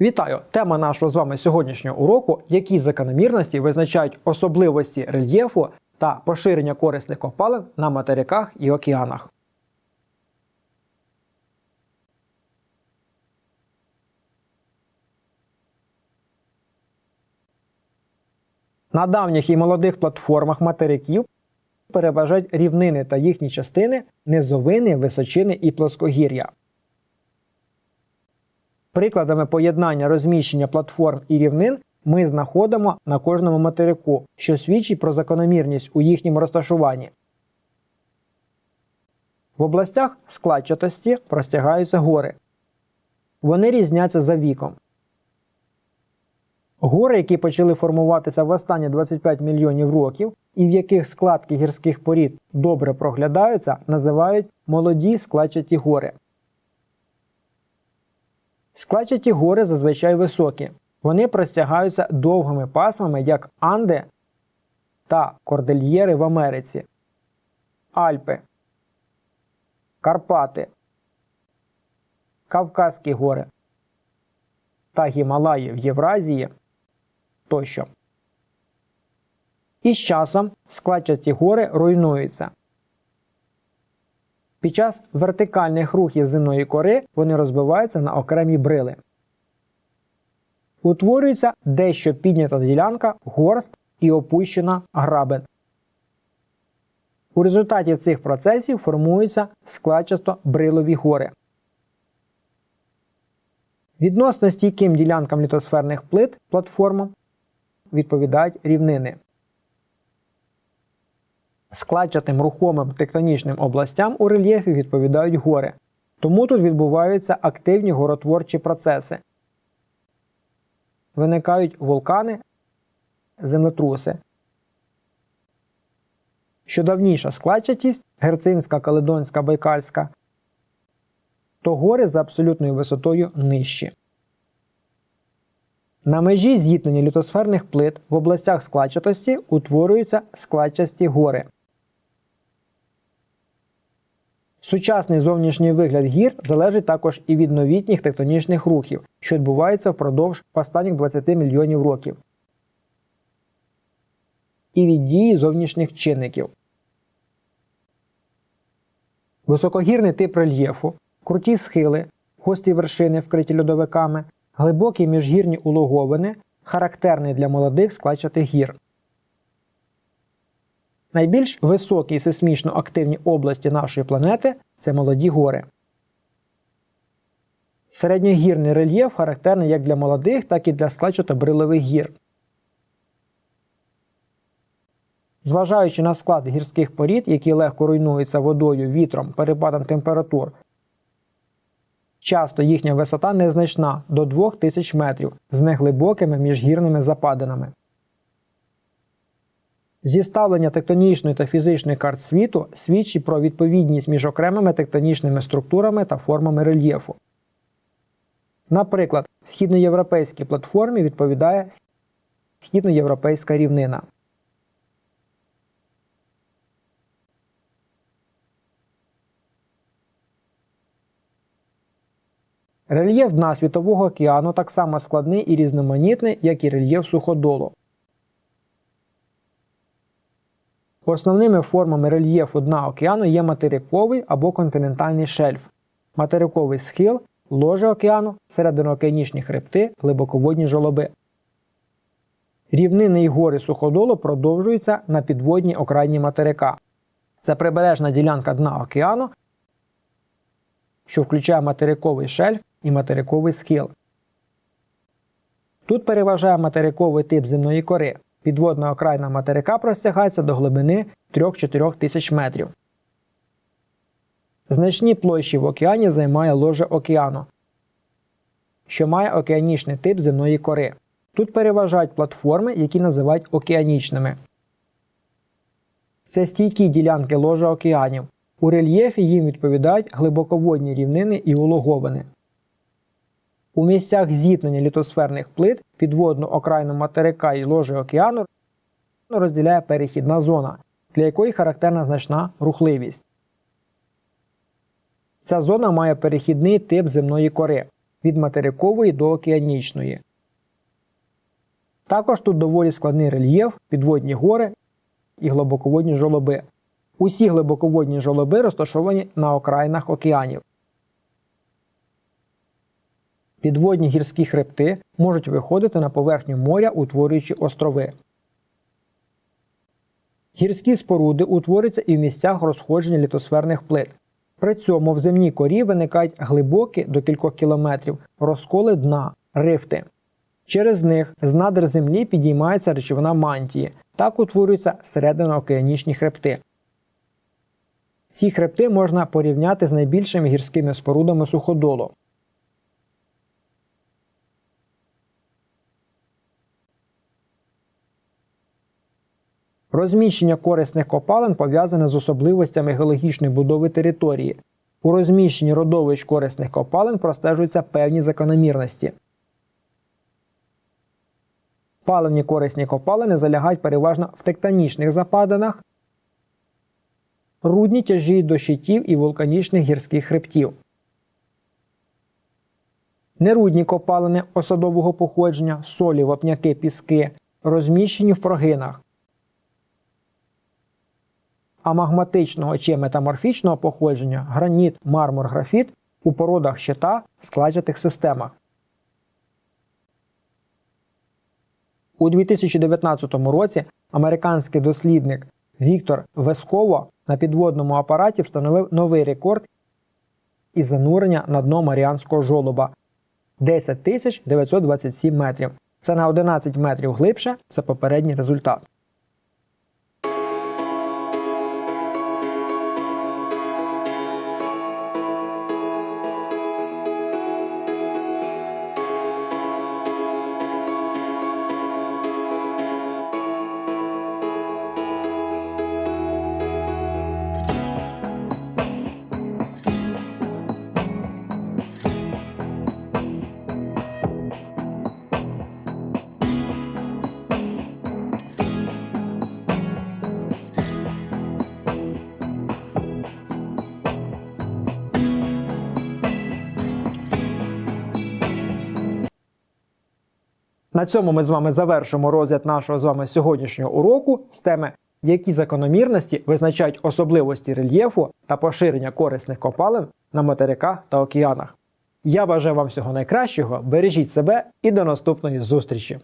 Вітаю! Тема нашого з вами сьогоднішнього уроку: які закономірності визначають особливості рельєфу та поширення корисних копалин на материках і океанах. На давніх і молодих платформах материків переважають рівнини та їхні частини, низовини, височини і плоскогір'я. Прикладами поєднання розміщення платформ і рівнин ми знаходимо на кожному материку, що свідчить про закономірність у їхньому розташуванні. В областях складчатості простягаються гори. Вони різняться за віком. Гори, які почали формуватися в останні 25 мільйонів років, і в яких складки гірських порід добре проглядаються, називають молоді складчаті гори. Складчаті гори зазвичай високі. Вони простягаються довгими пасмами, як Анди та Кордельєри в Америці, Альпи, Карпати, Кавказькі гори та Гімалаї в Євразії тощо. І з часом складчаті гори руйнуються. Під час вертикальних рухів земної кори вони розбиваються на окремі брили. Утворюється дещо піднята ділянка горст і опущена грабен. У результаті цих процесів формуються складчасто брилові гори. Відносно стійким ділянкам літосферних плит платформам відповідають рівнини. Складчатим рухомим тектонічним областям у рельєфі відповідають гори, тому тут відбуваються активні горотворчі процеси. Виникають вулкани, землетруси. Що давніша складчатість Герцинська, Каледонська, Байкальська, то гори за абсолютною висотою нижчі. На межі зіткнення літосферних плит в областях складчатості утворюються складчасті гори. Сучасний зовнішній вигляд гір залежить також і від новітніх тектонічних рухів, що відбуваються впродовж останніх 20 мільйонів років, і від дії зовнішніх чинників. Високогірний тип рельєфу, круті схили, гості вершини, вкриті льодовиками, глибокі міжгірні улоговини характерний для молодих складчатих гір. Найбільш високі і сейсмічно активні області нашої планети це молоді гори. Середньогірний рельєф характерний як для молодих, так і для складчато-брилових гір. Зважаючи на склад гірських порід, які легко руйнуються водою, вітром, перепадом температур, часто їхня висота незначна до 2000 метрів з неглибокими міжгірними западинами. Зіставлення тектонічної та фізичної карт світу свідчить про відповідність між окремими тектонічними структурами та формами рельєфу. Наприклад, східноєвропейській платформі відповідає східноєвропейська рівнина. Рельєф дна Світового океану так само складний і різноманітний, як і рельєф суходолу. Основними формами рельєфу дна океану є материковий або континентальний шельф, материковий схил, ложе океану, серединоокеанічні хребти, глибоководні жолоби. Рівнини і гори суходолу продовжуються на підводній окраїні материка. Це прибережна ділянка дна океану, що включає материковий шельф і материковий схил. Тут переважає материковий тип земної кори. Підводна окраїна материка простягається до глибини 3-4 тисяч метрів. Значні площі в океані займає ложе океану, що має океанічний тип земної кори. Тут переважають платформи, які називають океанічними. Це стійкі ділянки ложа океанів. У рельєфі їм відповідають глибоководні рівнини і улоговини. У місцях зіткнення літосферних плит підводну окраїну материка і ложі океану розділяє перехідна зона, для якої характерна значна рухливість. Ця зона має перехідний тип земної кори. від материкової до океанічної. Також тут доволі складний рельєф, підводні гори і глибоководні жолоби. Усі глибоководні жолоби розташовані на окраїнах океанів. Підводні гірські хребти можуть виходити на поверхню моря, утворюючи острови. Гірські споруди утворюються і в місцях розходження літосферних плит. При цьому в земній корі виникають глибокі до кількох кілометрів розколи дна, рифти. Через них з надр землі підіймається речовина мантії. Так утворюються серединоокеанічні хребти. Ці хребти можна порівняти з найбільшими гірськими спорудами суходолу. Розміщення корисних копалин пов'язане з особливостями геологічної будови території. У розміщенні родовищ корисних копалин простежуються певні закономірності. Паливні корисні копалини залягають переважно в тектонічних западинах, рудні тяжіють до щитів і вулканічних гірських хребтів. Нерудні копалини осадового походження, солі, вапняки, піски розміщені в прогинах. А магматичного чи метаморфічного походження граніт, мармур, графіт у породах щита складчатих системах. У 2019 році американський дослідник Віктор Весково на підводному апараті встановив новий рекорд із занурення на дно Маріанського жолоба 10 927 метрів. Це на 11 метрів глибше за попередній результат. На цьому ми з вами завершимо розгляд нашого з вами сьогоднішнього уроку з теми, які закономірності визначають особливості рельєфу та поширення корисних копалин на материках та океанах. Я бажаю вам всього найкращого, бережіть себе і до наступної зустрічі!